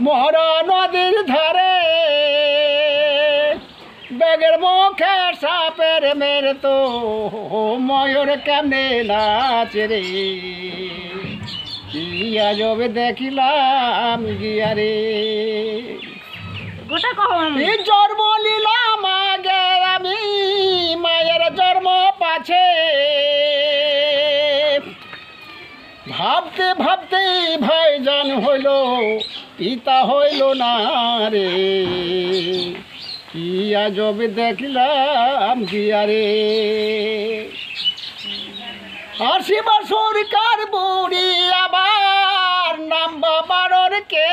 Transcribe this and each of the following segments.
মহরা নদীর ধারে। বেগের মুখে সাপের মেরে তো ময়ূর কেমনে নাচে রে? গিয়া জবে দেখিলাম গিয়া রে। গোটা কখন জন্ম নিলাম আগে আমি মায়ের জন্ম পাছে। ভাবতে ভাবতে ভাইজান হইল পিতা হইল না রে কি আজব দেখলাম গিয়া রে আশি বছর কার বুড়ি আবার নাম বাবার কে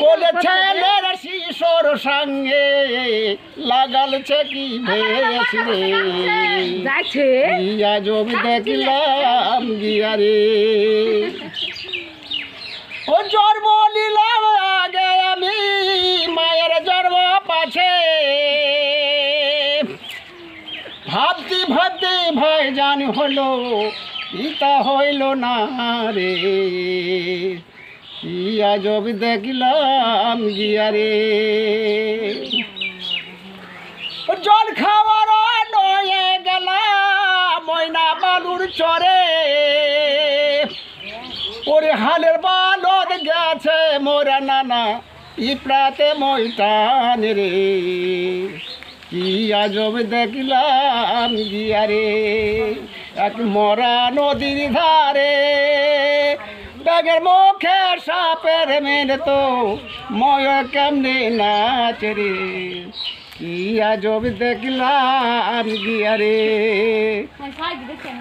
কোলে ছেলের শিশোর সঙ্গে লাগালছে কি ভেস রে জমি দেখলাম গিয়া রে ও জন্ম নিলাম আগে আমি, মায়ের জন্ম পাছে। ভাবতে ভাবতে ভয় জান হলো, পিতা হইল না রে। ইয়া জব দেখলাম গিয়া রে। জল খাওয়ার নয়ে গেলাম ময়না বালুর চরে। মোরা নানা ইপড়াতে ময়টান রে কি আজব দেখলাম গিয়া রে এক মরা নদীর ধারে। ব্যাগের মুখে সাপের মেরে তো, ময় কেমনে নাচ রে। কি আজব দেখলাম গিয়া রে সাইড দেখছেন